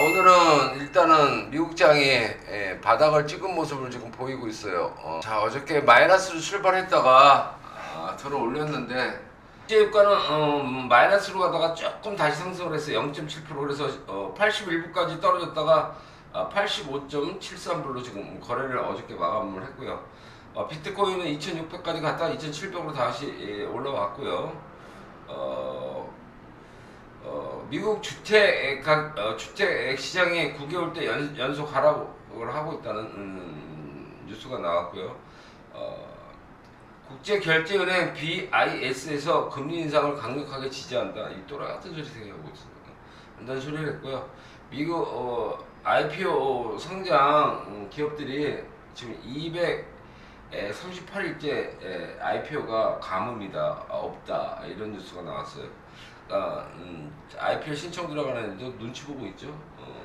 오늘은 일단은 미국장이 예, 바닥을 찍은 모습을 지금 보이고 있어요. 어, 자 어저께 마이너스로 출발했다가 아, 들어 올렸는데 주가는 어, 마이너스로 가다가 조금 다시 상승을 했어요. 0.7% 그래서 어, 81부까지 떨어졌다가 아, 85.73불로 지금 거래를 어저께 마감을 했고요. 어, 비트코인은 2,600까지 갔다가 2,700으로 다시 예, 올라왔고요. 어, 어, 미국 주택 각 어, 주택 시장이 9개월 때 연, 연속 하락을 하고 있다는 음, 뉴스가 나왔고요. 어, 국제결제은행 BIS에서 금리 인상을 강력하게 지지한다. 이 또라 같은 소리 생각하고 있습니다. 한다는 소리를 했고요. 미국 어, IPO 상장 음, 기업들이 지금 238일째 IPO가 가뭄이다 아, 없다 이런 뉴스가 나왔어요. 아, 음, IPO 신청 들어가는 애도 눈치 보고 있죠. 어,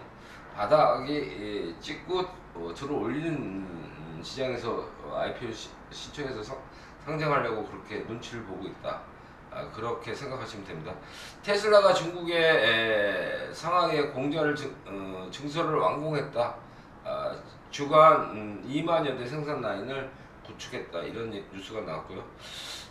바닥에 예, 찍고 어, 들어 올리는 음, 시장에서 어, IPO 시, 신청해서 상, 상장하려고 그렇게 눈치를 보고 있다. 아, 그렇게 생각하시면 됩니다. 테슬라가 중국의 에, 상하이 공장을 증, 어, 증설을 완공했다. 아, 주간 음, 2만여 대 생산 라인을 구축했다. 이런 예- 뉴스가 나왔고요.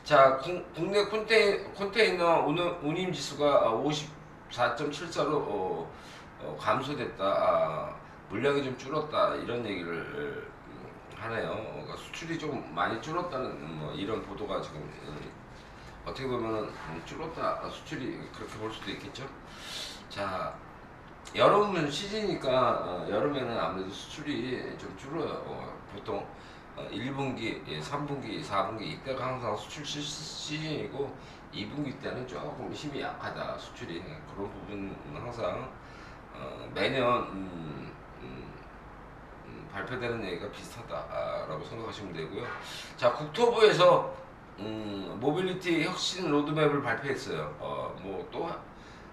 자, 국- 국내 콘테이, 콘테이 너 운임, 지수가 54.74로 어, 어, 감소됐다. 아, 물량이 좀 줄었다. 이런 얘기를 음, 하네요. 어, 그러니까 수출이 좀 많이 줄었다는 음, 뭐 이런 보도가 지금 음, 어떻게 보면 음, 줄었다. 아, 수출이 그렇게 볼 수도 있겠죠. 자, 여름 시즌이니까 어, 여름에는 아무래도 수출이 좀 줄어요. 어, 보통 어, 1분기, 예, 3분기, 4분기 이때가 항상 수출 시, 시즌이고 2분기 때는 조금 힘이 약하다 수출이 그런 부분은 항상 어, 매년 음, 음, 음, 발표되는 얘기가 비슷하다라고 생각하시면 되고요. 자 국토부에서 음, 모빌리티 혁신 로드맵을 발표했어요. 어, 뭐또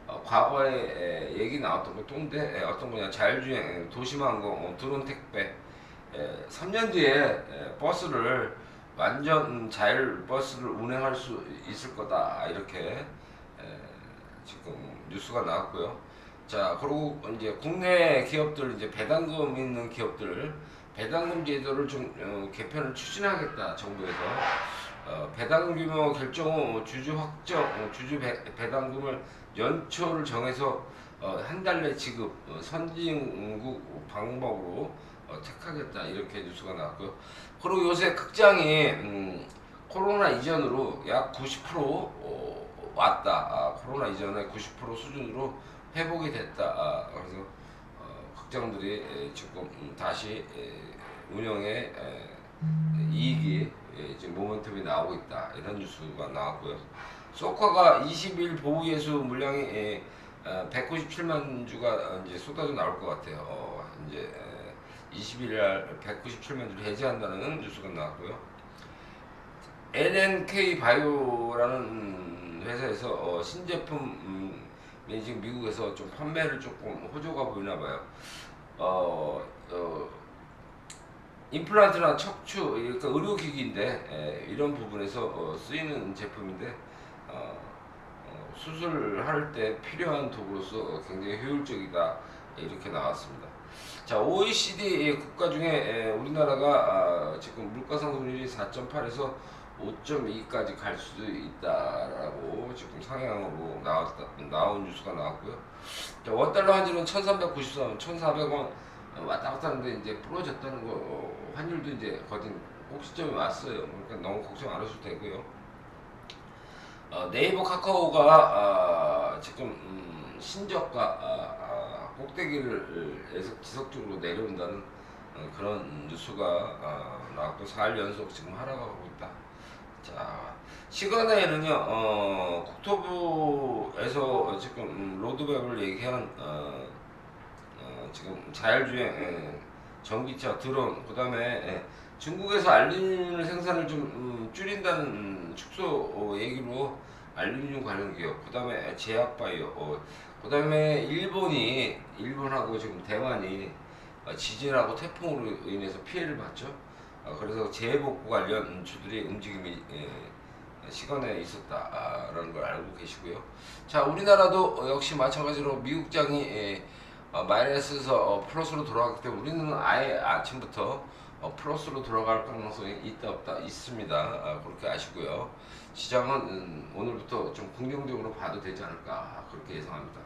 어, 과거에 에, 얘기 나왔던 거 또인데 에, 어떤 거냐 자율주행 에, 도시망공 어, 드론 택배 에, 3년 뒤에 에, 버스를 완전 음, 자율 버스를 운행할 수 있을 거다 이렇게 에, 지금 뉴스가 나왔고요. 자 그리고 이제 국내 기업들 이제 배당금 있는 기업들 배당금 제도를 좀 어, 개편을 추진하겠다 정부에서 어, 배당금 규모 결정 후 주주 확정 어, 주주 배, 배당금을 연초를 정해서 어, 한 달 내 지급 어, 선진국 방법으로 어, 택하겠다 이렇게 뉴스가 나왔고요. 그리고 요새 극장이 음, 코로나 이전으로 약 90% 어, 왔다. 아, 코로나 이전에 90% 수준으로 회복이 됐다. 아, 그래서 어, 극장들이 에, 지금 음, 다시 에, 운영에 에, 이익이 예, 지금 모멘텀이 나오고 있다 이런 뉴스가 나왔고요. 소카가 20일 보호 예수 물량이 예, 어, 197만 주가 어, 이제 쏟아져 나올 것 같아요. 어, 이제 에, 20일 날 197만 주를 해제한다는 뉴스가 나왔고요. NNK 바이오라는 음, 회사에서 어, 신제품 음, 이 지금 미국에서 좀 판매를 조금 호조가 보이나 봐요. 어, 어, 임플란트나 척추, 그러니까 의료기기인데 에, 이런 부분에서 어, 쓰이는 제품인데 어, 어, 수술할 때 필요한 도구로서 어, 굉장히 효율적이다 이렇게 나왔습니다. 자 OECD 국가 중에 에, 우리나라가 아, 지금 물가 상승률이 4.8에서 5.2까지 갈 수도 있다라고 지금 상향으로 나왔다 나온 뉴스가 나왔고요. 자, 원달러 환율은 1,393원, 1,400원 왔다 갔다 하는데 이제 부러졌다는 거 어, 환율도 이제 거진 꼭시점에 왔어요. 그러니까 너무 걱정 안 하셔도 되고요. 어, 네이버 카카오가 아, 지금 음, 신저가 아, 아, 꼭대기를 지속적으로 내려온다는 어, 그런 뉴스가 아, 나왔고 4일 연속 지금 하락하고 있다. 자 시간에는요 어, 국토부에서 지금 음, 로드맵을 얘기한 어, 어, 지금 자율주행 예, 전기차 드론 그 다음에 예, 중국에서 알루미늄 생산을 좀 음, 줄인다는 음, 축소 어, 얘기로 알루미늄 관련 기업 그 다음에 제약바이오 어, 그 다음에 일본이 일본하고 지금 대만이 어, 지진하고 태풍으로 인해서 피해를 봤죠. 어, 그래서 재해복구 관련 음, 주들의 움직임이 예, 시간에 있었다라는 걸 알고 계시고요. 자, 우리나라도 어, 역시 마찬가지로 미국장이 예, 어, 마이너스에서 어, 플러스로 돌아갔기 때문에 우리는 아예 아침부터 어, 플러스로 돌아갈 가능성이 있다 없다 있습니다. 아, 그렇게 아시고요. 시장은 음, 오늘부터 좀 긍정적으로 봐도 되지 않을까 그렇게 예상합니다.